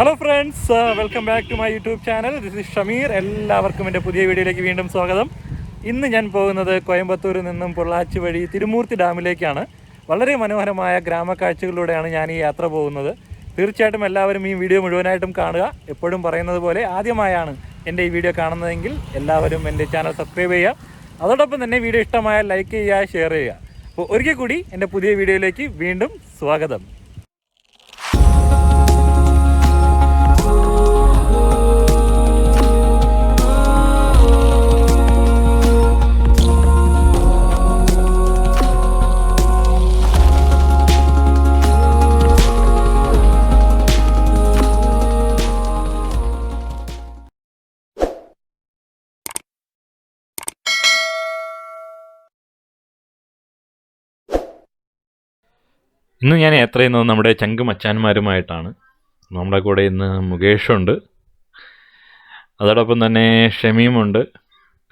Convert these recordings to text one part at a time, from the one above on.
Hello friends welcome back to my YouTube channel this is Shameer എല്ലാവർക്കും എന്റെ പുതിയ വീഡിയോയിലേക്ക് വീണ്ടും സ്വാഗതം. ഇന്ന് ഞാൻ പോകുന്നത് കോയമ്പത്തൂരിൽ നിന്നും പൊള്ളാച്ചി വഴി തിരുമൂർത്തി ഡാമിലേക്കാണ്. വളരെ മനോഹരമായ ഗ്രാമക്കാഴ്ചകളിലൂടെയാണ് ഞാൻ ഈ യാത്ര പോകുന്നത്. തീർച്ചയായിട്ടും എല്ലാവരും ഈ വീഡിയോ മുഴുവനായിട്ടും കാണുക. എപ്പോഴും പറയുന്നത് പോലെ ആദ്യമായാണ് എന്റെ ഈ വീഡിയോ കാണുന്നതെങ്കിൽ എല്ലാവരും എന്റെ ചാനൽ സബ്സ്ക്രൈബ് ചെയ്യുക. അതോടൊപ്പം തന്നെ വീഡിയോ ഇഷ്ടമായാൽ ലൈക്ക് ചെയ്യുക ഷെയർ ചെയ്യുക. അപ്പോൾ ഒരിക്കൽ കൂടി എന്റെ പുതിയ വീഡിയോയിലേക്ക് വീണ്ടും സ്വാഗതം. ഇന്ന് ഞാൻ യാത്ര ചെയ്യുന്നത് നമ്മുടെ ചങ്ക് മച്ചാന്മാരുമായിട്ടാണ്. നമ്മുടെ കൂടെ ഇന്ന് മുകേഷുണ്ട്. അതോടൊപ്പം തന്നെ ഷമീമുണ്ട്.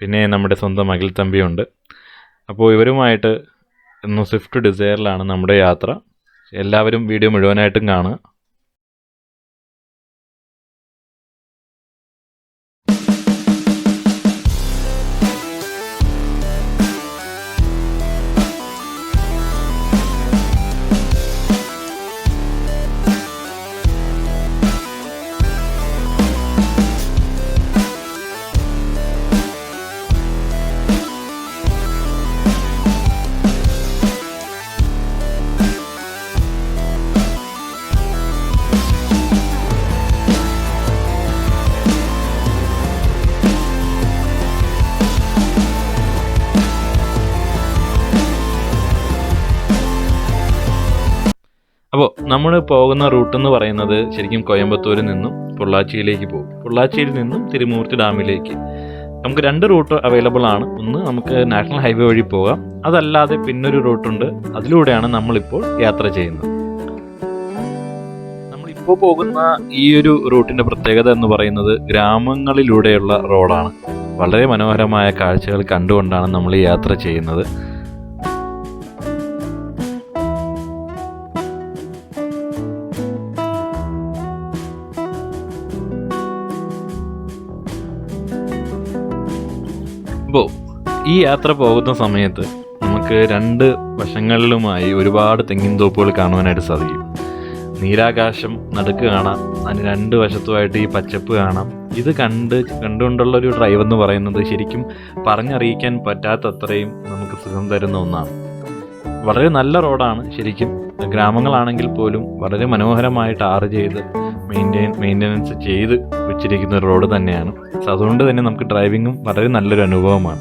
പിന്നെ നമ്മുടെ സ്വന്തം അഖിൽ തമ്പിയുണ്ട്. അപ്പോൾ ഇവരുമായിട്ട് ഇന്ന് സ്വിഫ്റ്റ് ഡിസയറിലാണ് നമ്മുടെ യാത്ര. എല്ലാവരും വീഡിയോ മുഴുവനായിട്ടും കാണുക. അപ്പോൾ നമ്മൾ പോകുന്ന റൂട്ട് എന്ന് പറയുന്നത് ശരിക്കും കോയമ്പത്തൂരിൽ നിന്നും പൊള്ളാച്ചിയിലേക്ക് പോകും. പൊള്ളാച്ചിയിൽ നിന്നും തിരുമൂർത്തി ഡാമിലേക്ക്. നമുക്ക് രണ്ട് റൂട്ട് അവൈലബിൾ ആണ്. ഒന്ന് നമുക്ക് നാഷണൽ ഹൈവേ വഴി പോകാം. അതല്ലാതെ പിന്നൊരു റൂട്ടുണ്ട് അതിലൂടെയാണ് നമ്മളിപ്പോൾ യാത്ര ചെയ്യുന്നത്. നമ്മളിപ്പോൾ പോകുന്ന ഈ ഒരു റൂട്ടിന്റെ പ്രത്യേകത എന്ന് പറയുന്നത് ഗ്രാമങ്ങളിലൂടെയുള്ള റോഡാണ് വളരെ മനോഹരമായ കാഴ്ചകൾ കണ്ടുകൊണ്ടാണ് നമ്മൾ യാത്ര ചെയ്യുന്നത്. ഈ യാത്ര പോകുന്ന സമയത്ത് നമുക്ക് രണ്ട് വശങ്ങളിലുമായി ഒരുപാട് തെങ്ങിൻ തോപ്പുകൾ കാണുവാനായിട്ട് സാധിക്കും. നീരാകാശം നടുക്ക് കാണാം അതിന് രണ്ട് വശത്തുമായിട്ട് ഈ പച്ചപ്പ് കാണാം. ഇത് കണ്ട് കണ്ടുകൊണ്ടുള്ള ഒരു ഡ്രൈവ് എന്ന് പറയുന്നത് ശരിക്കും പറഞ്ഞറിയിക്കാൻ പറ്റാത്തത്രയും നമുക്ക് സുഖം തരുന്ന ഒന്നാണ്. വളരെ നല്ല റോഡാണ് ശരിക്കും. ഗ്രാമങ്ങളാണെങ്കിൽ പോലും വളരെ മനോഹരമായിട്ട് ആറ് ചെയ്ത് മെയിന്റെയിൻ മെയിന്റനൻസ് ചെയ്ത് വെച്ചിരിക്കുന്ന ഒരു റോഡ് തന്നെയാണ്. അതുകൊണ്ട് തന്നെ നമുക്ക് ഡ്രൈവിങ്ങും വളരെ നല്ലൊരു അനുഭവമാണ്.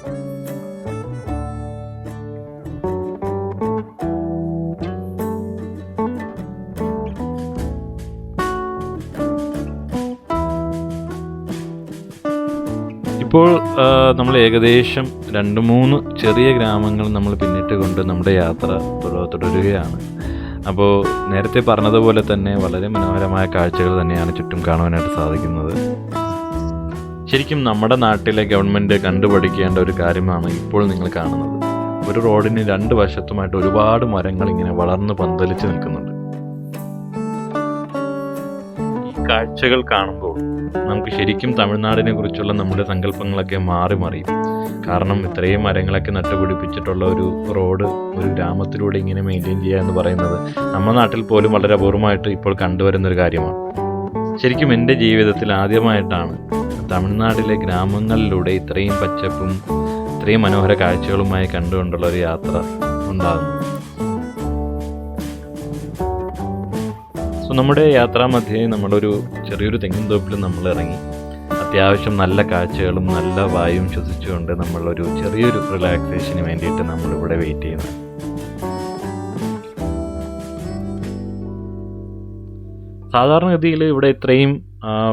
ഏകദേശം രണ്ട് മൂന്ന് ചെറിയ ഗ്രാമങ്ങൾ നമ്മൾ പിന്നിട്ട് കൊണ്ട് നമ്മുടെ യാത്ര തുട- തുടരുകയാണ്. അപ്പോൾ നേരത്തെ പറഞ്ഞതുപോലെ തന്നെ വളരെ മനോഹരമായ കാഴ്ചകൾ തന്നെയാണ് ചുറ്റും കാണുവാനായിട്ട് സാധിക്കുന്നത്. ശരിക്കും നമ്മുടെ നാട്ടിലെ ഗവൺമെന്റ് കണ്ടുപഠിക്കേണ്ട ഒരു കാര്യമാണ് ഇപ്പോൾ നിങ്ങൾ കാണുന്നത്. ഒരു റോഡിന് രണ്ട് വശത്തുമായിട്ട് ഒരുപാട് മരങ്ങൾ ഇങ്ങനെ വളർന്ന് പന്തലിച്ച് നിൽക്കുന്നുണ്ട്. ഈ കാഴ്ചകൾ കാണുമ്പോൾ നമുക്ക് ശരിക്കും തമിഴ്നാടിനെ കുറിച്ചുള്ള നമ്മുടെ സങ്കല്പങ്ങളൊക്കെ മാറി മറിയും കാരണം ഇത്രയും മരങ്ങളൊക്കെ നട്ടുപിടിപ്പിച്ചിട്ടുള്ള ഒരു റോഡ് ഒരു ഗ്രാമത്തിലൂടെ ഇങ്ങനെ മെയിന്റെയിൻ ചെയ്യുക എന്ന് പറയുന്നത് നമ്മുടെ നാട്ടിൽ പോലും വളരെ അപൂർവമായിട്ട് ഇപ്പോൾ കണ്ടുവരുന്നൊരു കാര്യമാണ്. ശരിക്കും എന്റെ ജീവിതത്തിൽ ആദ്യമായിട്ടാണ് തമിഴ്നാട്ടിലെ ഗ്രാമങ്ങളിലൂടെ ഇത്രയും പച്ചപ്പും ഇത്രയും മനോഹര കാഴ്ചകളുമായി കണ്ടുകൊണ്ടുള്ള ഒരു യാത്ര ഉണ്ടാകുന്നത്. സോ നമ്മുടെ യാത്രാമധ്യേ നമ്മളൊരു ചെറിയൊരു തെങ്ങിൻ തോപ്പിൽ നമ്മൾ ഇറങ്ങി അത്യാവശ്യം നല്ല കാഴ്ചകളും നല്ല വായുവും ശ്വസിച്ചുകൊണ്ട് നമ്മളൊരു ചെറിയൊരു റിലാക്സേഷന് വേണ്ടിയിട്ട് നമ്മളിവിടെ വെയിറ്റ് ചെയ്യുന്നു. സാധാരണഗതിയിൽ ഇവിടെ ഇത്രയും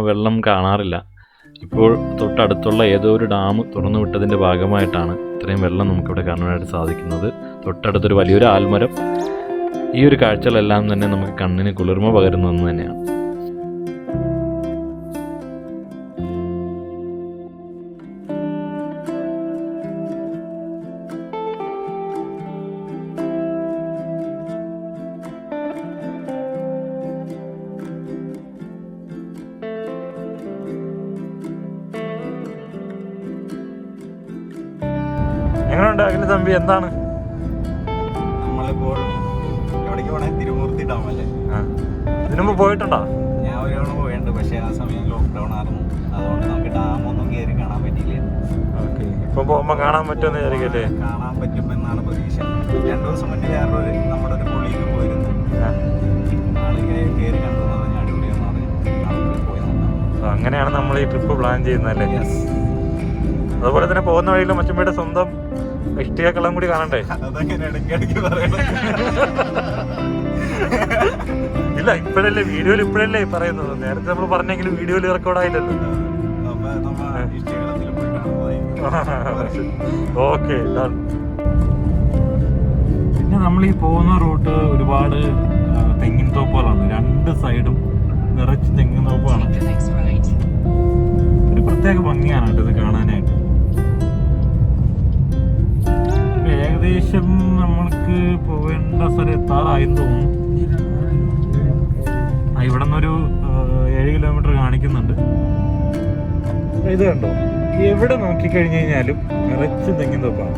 വെള്ളം കാണാറില്ല. ഇപ്പോൾ തൊട്ടടുത്തുള്ള ഏതോ ഒരു ഡാം തുറന്നു വിട്ടതിന്റെ ഭാഗമായിട്ടാണ് ഇത്രയും വെള്ളം നമുക്കിവിടെ കാണാനായിട്ട് സാധിക്കുന്നത്. തൊട്ടടുത്തൊരു വലിയൊരു ആൽമരം. ഈ ഒരു കാഴ്ചകളെല്ലാം തന്നെ നമുക്ക് കണ്ണിന് കുളിർമ പകരുന്ന ഒന്ന് തന്നെയാണ്. എങ്ങനെയുണ്ട് അഖില തമ്പി എന്താണ്? ഇതിനു മുമ്പ് പോയിട്ടുണ്ടോ? ഞാൻ ഒരു തവണ പോയിട്ടുണ്ട് പക്ഷേ ആ സമയം ലോക്ക്ഡൗൺ ആയിരുന്നു. അതുകൊണ്ട് നമുക്ക് ഡാമൊന്നും കയറി കാണാൻ പറ്റിയില്ല. ഓക്കെ. ഇപ്പൊ പോകുമ്പോ കാണാൻ പറ്റുമെന്ന് വിചാരിക്കല്ലേ? കാണാൻ പറ്റും എന്നാണ് പ്രതീക്ഷ. രണ്ടു ദിവസം മുന്നേ വേറൊരു നമ്മുടെ ഒരു പുള്ളിയിൽ പോയിരുന്നു. കയറി കണ്ടു പറഞ്ഞു പോയി അങ്ങനെയാണ് നമ്മൾ ഈ ട്രിപ്പ് പ്ലാൻ ചെയ്യുന്നതല്ലേ? അല്ലേ അതുപോലെ തന്നെ പോകുന്ന വഴിയിൽ മച്ചമ്മയുടെ സ്വന്തം ഇഷ്ടികക്കള്ളം കൂടി കാണണ്ടേ? ഇടയ്ക്കിടയ്ക്ക് പറയണം ഇല്ല ഇപ്പോഴല്ലേ വീഡിയോയിൽ ഇപ്പോഴല്ലേ പറയുന്നത്. നേരത്തെ നമ്മൾ പറഞ്ഞെങ്കിലും വീഡിയോയിൽ റെക്കോർഡ് ആയില്ലല്ലോ. അപ്പൊ നമ്മ ഇഷ്ടകളത്തിൽ പോയി കാണുന്നതായിരിക്കും ഓക്കെ പിന്നെ നമ്മൾ ഈ പോകുന്ന റൂട്ട് ഒരുപാട് തെങ്ങിൻ തോപ്പുകളാണ്. രണ്ട് സൈഡും നിറച്ച് തെങ്ങിൻ തോപ്പാണ്. ഒരു പ്രത്യേക ഭംഗിയാണ് കേട്ടോ ഇത് കാണാനായിട്ട്. ഏകദേശം നമ്മൾക്ക് പോവേണ്ട സ്ഥലം എത്താറായെന്ന് തോന്നുന്നു. ഇവിടെ നിന്നൊരു ഏഴ് കിലോമീറ്റർ കാണിക്കുന്നുണ്ട്. ഇത് കണ്ടോ? എവിടെ നോക്കിക്കഴിഞ്ഞു കഴിഞ്ഞാലും നിറച്ച് തെങ്ങിൻ തോപ്പാണ്.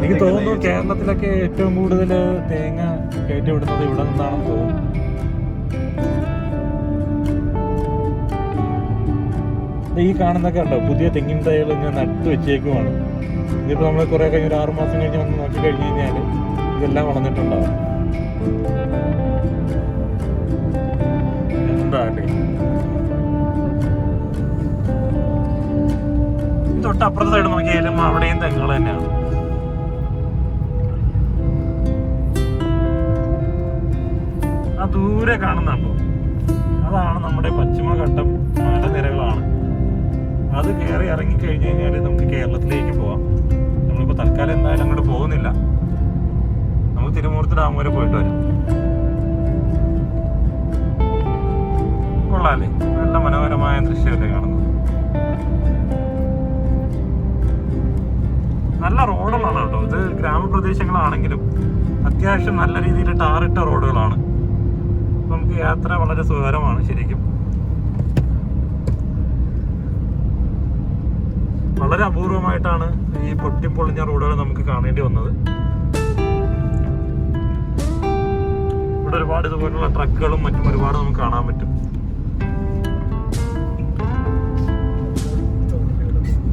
എനിക്ക് തോന്നുന്നു കേരളത്തിലൊക്കെ ഏറ്റവും കൂടുതൽ തേങ്ങ കയറ്റി വിടുന്നത് ഇവിടെ നിന്നാണെന്ന് തോന്നുന്നു. ഈ കാണുന്നൊക്കെ ഉണ്ടോ പുതിയ തെങ്ങിൻ തൈകൾ ഇങ്ങനെ നട്ട് വെച്ചേക്കുവാണ്. ഇതിപ്പോ നമ്മൾ കുറേ കഴിഞ്ഞ് ഒരു ആറുമാസം കഴിഞ്ഞ് വന്ന് നോക്കി കഴിഞ്ഞ് കഴിഞ്ഞാൽ ഇതെല്ലാം വളർന്നിട്ടുണ്ടാവും. തൊട്ടപ്പുറത്തെ സൈഡ് നോക്കിയാലും അവിടെയും തെങ്ങുകൾ തന്നെയാണ്. ആ ദൂരെ കാണുന്നുണ്ടോ അതാണ് നമ്മുടെ പശ്ചിമഘട്ടം മലനിരകളാണ് അത് കയറി ഇറങ്ങി കഴിഞ്ഞ് കഴിഞ്ഞാൽ നമുക്ക് കേരളത്തിലേക്ക് പോവാം. നമ്മളിപ്പോൾ തൽക്കാലം എന്തായാലും അങ്ങോട്ട് പോകുന്നില്ല. നമുക്ക് തിരുമൂർത്തി ഡാം വരെ പോയിട്ട് വരാം. കൊള്ളാല്ലേ? നല്ല മനോഹരമായ ദൃശ്യമല്ലേ കാണുന്നത്? ഗ്രാമപ്രദേശങ്ങളാണെങ്കിലും അത്യാവശ്യം നല്ല രീതിയിൽ ടാറിട്ട റോഡുകളാണ്. നമുക്ക് യാത്ര വളരെ സുഖകരമാണ് ശരിക്കും. വളരെ അപൂർവമായിട്ടാണ് ഈ പൊട്ടിപ്പൊളിഞ്ഞ റോഡുകൾ നമുക്ക് കാണേണ്ടി വന്നത്. ഇവിടെ ഒരുപാട് ഇതുപോലുള്ള ട്രക്കുകളും മറ്റും ഒരുപാട് നമുക്ക് കാണാൻ പറ്റും.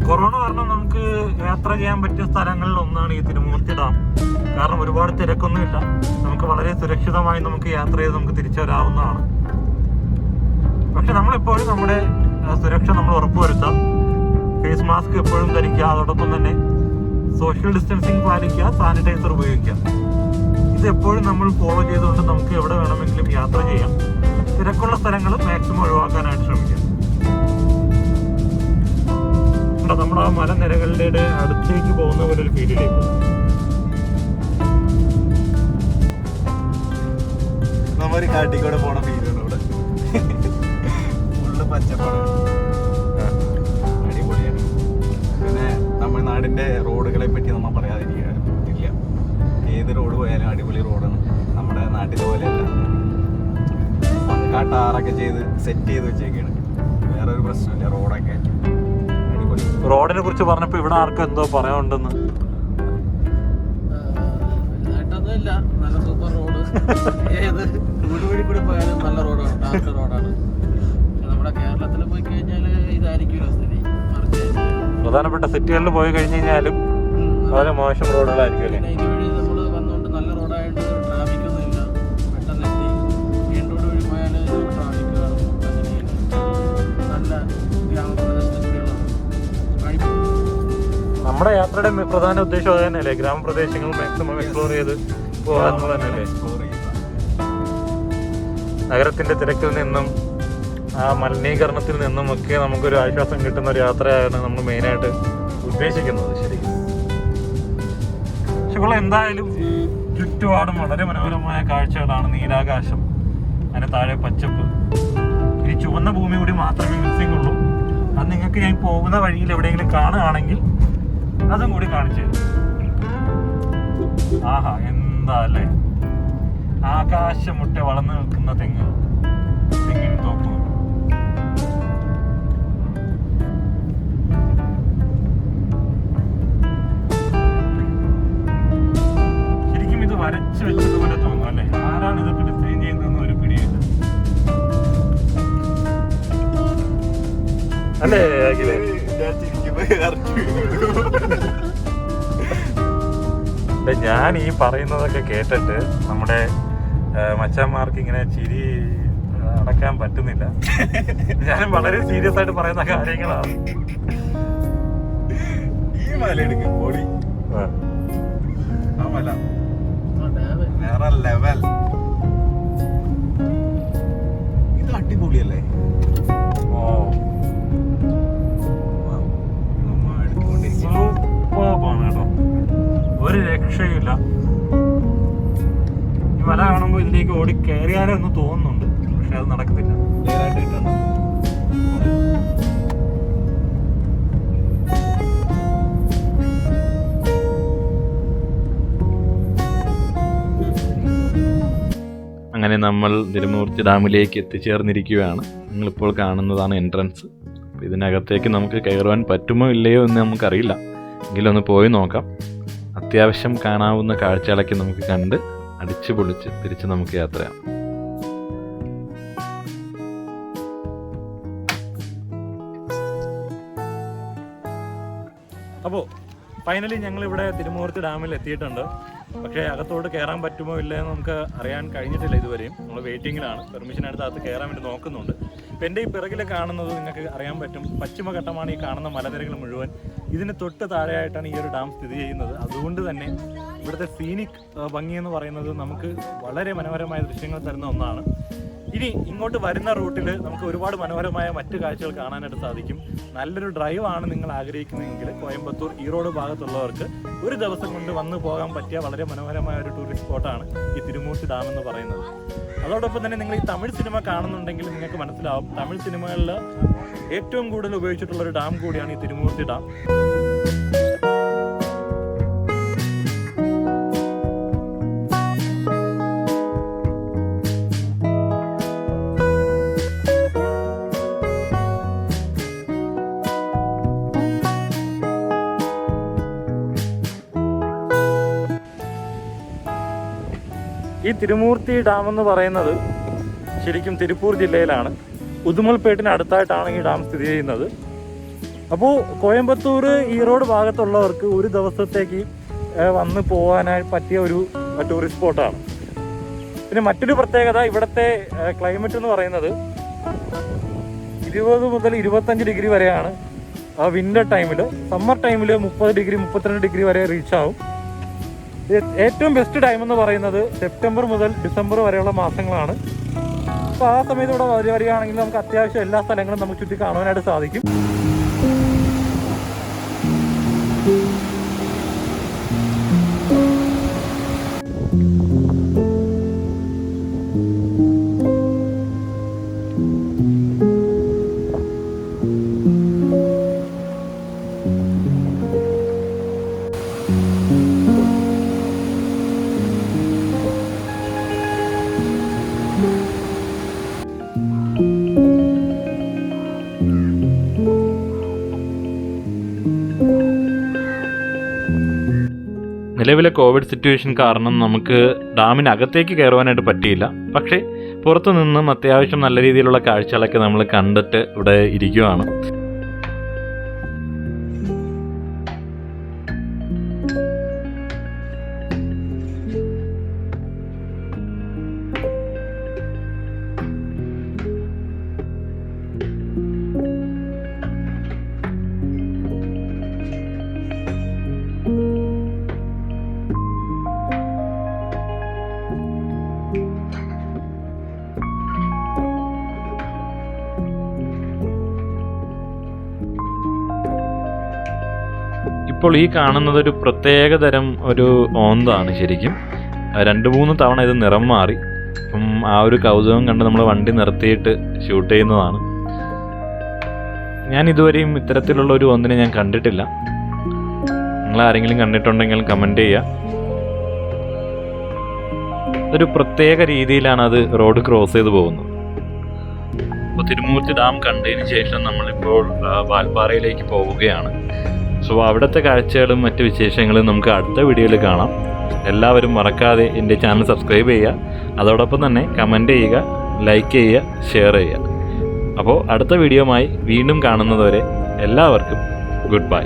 കൊറോണ കാരണം നമുക്ക് യാത്ര ചെയ്യാൻ പറ്റിയ സ്ഥലങ്ങളിൽ ഒന്നാണ് ഈ തിരുമൂർത്തി ഡാം. കാരണം ഒരുപാട് തിരക്കൊന്നുമില്ല. നമുക്ക് വളരെ സുരക്ഷിതമായി നമുക്ക് യാത്ര ചെയ്ത് നമുക്ക് തിരിച്ചു വരാവുന്നതാണ്. പക്ഷെ നമ്മളെപ്പോഴും നമ്മുടെ സുരക്ഷ നമ്മൾ ഉറപ്പുവരുത്താം. ഫേസ് മാസ്ക് എപ്പോഴും ധരിക്കുക അതോടൊപ്പം തന്നെ സോഷ്യൽ ഡിസ്റ്റൻസിങ് പാലിക്കുക സാനിറ്റൈസർ ഉപയോഗിക്കുക. ഇത് എപ്പോഴും നമ്മൾ ഫോളോ ചെയ്തുകൊണ്ട് നമുക്ക് എവിടെ വേണമെങ്കിലും യാത്ര ചെയ്യാം. തിരക്കുള്ള സ്ഥലങ്ങൾ മാക്സിമം ഒഴിവാക്കാനായിട്ട് ശ്രമിക്കുക മലനിരകളുടെ അടുത്തേക്ക് പോകുന്ന പോലെ ഒരു ഫീലിലേക്ക് നമ്മൊരു കാട്ടിക്കൂടെ പോണ ഫീലാണ് ഇവിടെ. ഫുള്ള് പച്ചപ്പാണ്. അടിപൊളിയാണ്. പിന്നെ തമിഴ്നാടിന്റെ റോഡുകളെ പറ്റി നമ്മൾ പറയാതിരിക്കില്ല ഏത് റോഡ് പോയാലും അടിപൊളി റോഡാണ്. നമ്മുടെ നാട്ടിലെ പോലെയല്ല. അല്ല ടാറൊക്കെ ചെയ്ത് സെറ്റ് ചെയ്ത് വെച്ചേക്കാണ്. റോഡിനെ കുറിച്ച് പറഞ്ഞപ്പോൾ ഇവിടെ ആർക്കും എന്തോ പറയാനുണ്ടെന്ന്. നല്ല സൂപ്പർ റോഡ് ഏത് വീട് വഴി കൂടി പോയാലും നല്ല റോഡാണ് ടാറിന്റെ റോഡാണ് നമ്മുടെ കേരളത്തിൽ പോയി കഴിഞ്ഞാൽ ഇതായിരിക്കുമല്ലോ സ്ഥിതി. പ്രധാനപ്പെട്ട സിറ്റികളിൽ പോയി കഴിഞ്ഞു കഴിഞ്ഞാലും വളരെ മോശം റോഡുകളായിരിക്കും അല്ലേ? ഇതുവഴി നമ്മൾ വന്നുകൊണ്ട് നല്ല റോഡായിട്ട് ട്രാഫിക് ഒന്നും ഇല്ല. പെട്ടെന്ന് എത്തി. മെയിൻ റോഡ് വഴി പോയാൽ ട്രാഫിക് കാണും. അങ്ങനെയില്ല നല്ല നമ്മുടെ യാത്രയുടെ പ്രധാന ഉദ്ദേശം അത് തന്നെയല്ലേ? ഗ്രാമപ്രദേശങ്ങൾ മാക്സിമം എക്സ്പ്ലോർ ചെയ്ത് പോകാൻ തന്നെയല്ലേ? നഗരത്തിന്റെ തിരക്കിൽ നിന്നും ആ മലിനീകരണത്തിൽ നിന്നും ഒക്കെ നമുക്കൊരു ആശ്വാസം കിട്ടുന്ന ഒരു യാത്രയാണ് നമ്മൾ മെയിനായിട്ട് ഉദ്ദേശിക്കുന്നത്. ശരിക്കും. പക്ഷെ എന്തായാലും ചുറ്റുപാടും വളരെ മനോഹരമായ കാഴ്ചകളാണ് നീലാകാശം അതിന് താഴെ പച്ചപ്പ്. ഇനി ചുവന്ന ഭൂമി കൂടി മാത്രമേ മിസ്സിംഗ് ഉള്ളൂ. അത് നിങ്ങൾക്ക് ഞാൻ പോകുന്ന വഴിയിൽ എവിടെയെങ്കിലും കാണുകയാണെങ്കിൽ അതും കൂടി കാണിച്ചു ആഹാ എന്താ അല്ലേ ആകാശം മുട്ട വളർന്നു നിൽക്കുന്ന തെങ്ങ്. തെങ്ങിൻ തോപ്പ്. ശരിക്കും ഇത് വരച്ചു വെച്ചതുപോലെ തോന്നുന്നു അല്ലേ? ആരാണ് ഇതൊക്കെ ഡിസൈൻ ചെയ്യുന്നതെന്ന് ഒരു പിടിയില്ല അല്ലേ അഖിലേ? ഞാൻ ഈ പറയുന്നതൊക്കെ കേട്ടിട്ട് നമ്മുടെ മച്ചാന്മാർക്ക് ഇങ്ങനെ ചിരി അടക്കാൻ പറ്റുന്നില്ല. ഞാൻ വളരെ സീരിയസ് ആയിട്ട് പറയുന്ന കാര്യങ്ങളാണ്. ഈ മല എടുക്കും പൊളി ആ. ആ മല. ആ ഡാമ് വേറെ ലെവൽ ഇത് അടിപൊളിയല്ലേ? ഒരു രക്ഷയില്ല ഈ മല കാണുമ്പോൾ ഇതിലേക്ക് ഓടി കയറിയാലോ എന്ന് തോന്നുന്നുണ്ട്. പക്ഷെ അത് നടക്കത്തില്ല. കിട്ടണം അങ്ങനെ നമ്മൾ തിരുമൂർത്തി ഡാമിലേക്ക് എത്തിച്ചേർന്നിരിക്കുകയാണ്. നിങ്ങളിപ്പോൾ കാണുന്നതാണ് എൻട്രൻസ് ഇതിനകത്തേക്ക് നമുക്ക് കയറുവാൻ പറ്റുമോ ഇല്ലയോ എന്ന് നമുക്കറിയില്ല. എങ്കിലൊന്ന് ഒന്ന് പോയി നോക്കാം. അത്യാവശ്യം കാണാവുന്ന കാഴ്ചകളൊക്കെ നമുക്ക് കണ്ട് അടിച്ചു പൊളിച്ച് തിരിച്ച് നമുക്ക് യാത്രയാം അപ്പോൾ ഫൈനലി ഞങ്ങൾ ഇവിടെ തിരുമൂർത്തി ഡാമിൽ എത്തിയിട്ടുണ്ട് പക്ഷേ അകത്തോട്ട് കയറാൻ പറ്റുമോ ഇല്ലയോ എന്ന് നമുക്ക് അറിയാൻ കഴിഞ്ഞിട്ടില്ല ഇതുവരെയും. നമ്മൾ വെയിറ്റിങ്ങിലാണ് പെർമിഷൻ എടുത്ത് അകത്ത് കയറാൻ വേണ്ടി നോക്കുന്നുണ്ട്. ഇപ്പം എന്റെ ഈ പിറകിൽ കാണുന്നത് നിങ്ങൾക്ക് അറിയാൻ പറ്റും. പശ്ചിമഘട്ടമാണ് ഈ കാണുന്ന മലനിരകൾ മുഴുവൻ. ഇതിന് തൊട്ട് താഴെയായിട്ടാണ് ഈ ഒരു ഡാം സ്ഥിതി ചെയ്യുന്നത്. അതുകൊണ്ട് തന്നെ ഇവിടുത്തെ സീനിക് ഭംഗി എന്ന് പറയുന്നത് നമുക്ക് വളരെ മനോഹരമായ ദൃശ്യങ്ങൾ തരുന്ന ഒന്നാണ്. ഇനി ഇങ്ങോട്ട് വരുന്ന റൂട്ടിൽ നമുക്ക് ഒരുപാട് മനോഹരമായ മറ്റു കാഴ്ചകൾ കാണാനായിട്ട് സാധിക്കും. നല്ലൊരു ഡ്രൈവ് ആണ് നിങ്ങൾ ആഗ്രഹിക്കുന്നതെങ്കിൽ കോയമ്പത്തൂർ ഈറോഡ് ഭാഗത്തുള്ളവർക്ക് ഒരു ദിവസം കൊണ്ട് വന്നു പോകാൻ പറ്റിയ വളരെ മനോഹരമായ ഒരു ടൂറിസ്റ്റ് സ്പോട്ടാണ് ഈ തിരുമൂർത്തി ഡാം എന്ന് പറയുന്നത്. അതോടൊപ്പം തന്നെ നിങ്ങൾ ഈ തമിഴ് സിനിമ കാണുന്നുണ്ടെങ്കിൽ നിങ്ങൾക്ക് മനസ്സിലാവും. തമിഴ് സിനിമകളിൽ ഏറ്റവും കൂടുതൽ ഉപയോഗിച്ചിട്ടുള്ള ഒരു ഡാം കൂടിയാണ് ഈ തിരുമൂർത്തി ഡാം ഈ തിരുമൂർത്തി ഡാം എന്ന് പറയുന്നത് ശരിക്കും തിരുപ്പൂർ ജില്ലയിലാണ്. ഉദുമൽപേട്ടിന് അടുത്തായിട്ടാണ് ഈ ഡാം സ്ഥിതി ചെയ്യുന്നത്. അപ്പോൾ കോയമ്പത്തൂർ ഈറോഡ് ഭാഗത്തുള്ളവർക്ക് ഒരു ദിവസത്തേക്ക് വന്ന് പോകാനായി പറ്റിയ ഒരു ടൂറിസ്റ്റ് സ്പോട്ടാണ് പിന്നെ മറ്റൊരു പ്രത്യേകത ഇവിടുത്തെ ക്ലൈമറ്റ് എന്ന് പറയുന്നത് ഇരുപത് മുതൽ ഇരുപത്തഞ്ച് ഡിഗ്രി വരെയാണ് വിന്റർ ടൈമിൽ സമ്മർ ടൈമിൽ മുപ്പത് ഡിഗ്രി മുപ്പത്തിരണ്ട് ഡിഗ്രി വരെ റീച്ച് ആവും. ഏറ്റവും ബെസ്റ്റ് ടൈം എന്ന് പറയുന്നത് സെപ്റ്റംബർ മുതൽ ഡിസംബർ വരെയുള്ള മാസങ്ങളാണ്. അപ്പോൾ ആ സമയത്ത് ഇവിടെ വരി- വരികയാണെങ്കിൽ നമുക്ക് അത്യാവശ്യം എല്ലാ സ്ഥലങ്ങളും നമുക്ക് ചുറ്റി കാണുവാനായിട്ട് സാധിക്കും. നിലവിലെ കോവിഡ് സിറ്റുവേഷൻ കാരണം നമുക്ക് ഡാമിനകത്തേക്ക് കയറുവാനായിട്ട് പറ്റിയില്ല. പക്ഷേ പുറത്തു നിന്നും അത്യാവശ്യം നല്ല രീതിയിലുള്ള കാഴ്ചകളൊക്കെ നമ്മൾ കണ്ടിട്ട് ഇവിടെ ഇരിക്കുവാണ്. ഇപ്പോൾ ഈ കാണുന്നത് ഒരു പ്രത്യേക തരം ഒരു ഓന്താണ് ശരിക്കും. രണ്ട് മൂന്ന് തവണ ഇത് നിറം മാറി. അപ്പം ആ ഒരു കൗതുകം കണ്ട് നമ്മൾ വണ്ടി നിർത്തിയിട്ട് ഷൂട്ട് ചെയ്യുന്നതാണ്. ഞാൻ ഇതുവരെയും ഇത്തരത്തിലുള്ള ഒരു ഒന്നിനെ ഞാൻ കണ്ടിട്ടില്ല. നിങ്ങൾ ആരെങ്കിലും കണ്ടിട്ടുണ്ടെങ്കിൽ കമന്റ് ചെയ്യുക. ഒരു പ്രത്യേക രീതിയിലാണ് അത് റോഡ് ക്രോസ് ചെയ്ത് പോകുന്നത്. അപ്പോൾ തിരുമൂർത്തി ഡാം കണ്ടതിന് ശേഷം നമ്മളിപ്പോൾ വാൽപ്പാറയിലേക്ക് പോവുകയാണ്. സോ അവിടുത്തെ കാഴ്ചകളും മറ്റ് വിശേഷങ്ങളും നമുക്ക് അടുത്ത വീഡിയോയിൽ കാണാം. എല്ലാവരും മറക്കാതെ എന്റെ ചാനൽ സബ്സ്ക്രൈബ് ചെയ്യുക. അതോടൊപ്പം തന്നെ കമന്റ് ചെയ്യുക ലൈക്ക് ചെയ്യുക ഷെയർ ചെയ്യുക. അപ്പോൾ അടുത്ത വീഡിയോയുമായി വീണ്ടും കാണുന്നതുവരെ എല്ലാവർക്കും ഗുഡ് ബൈ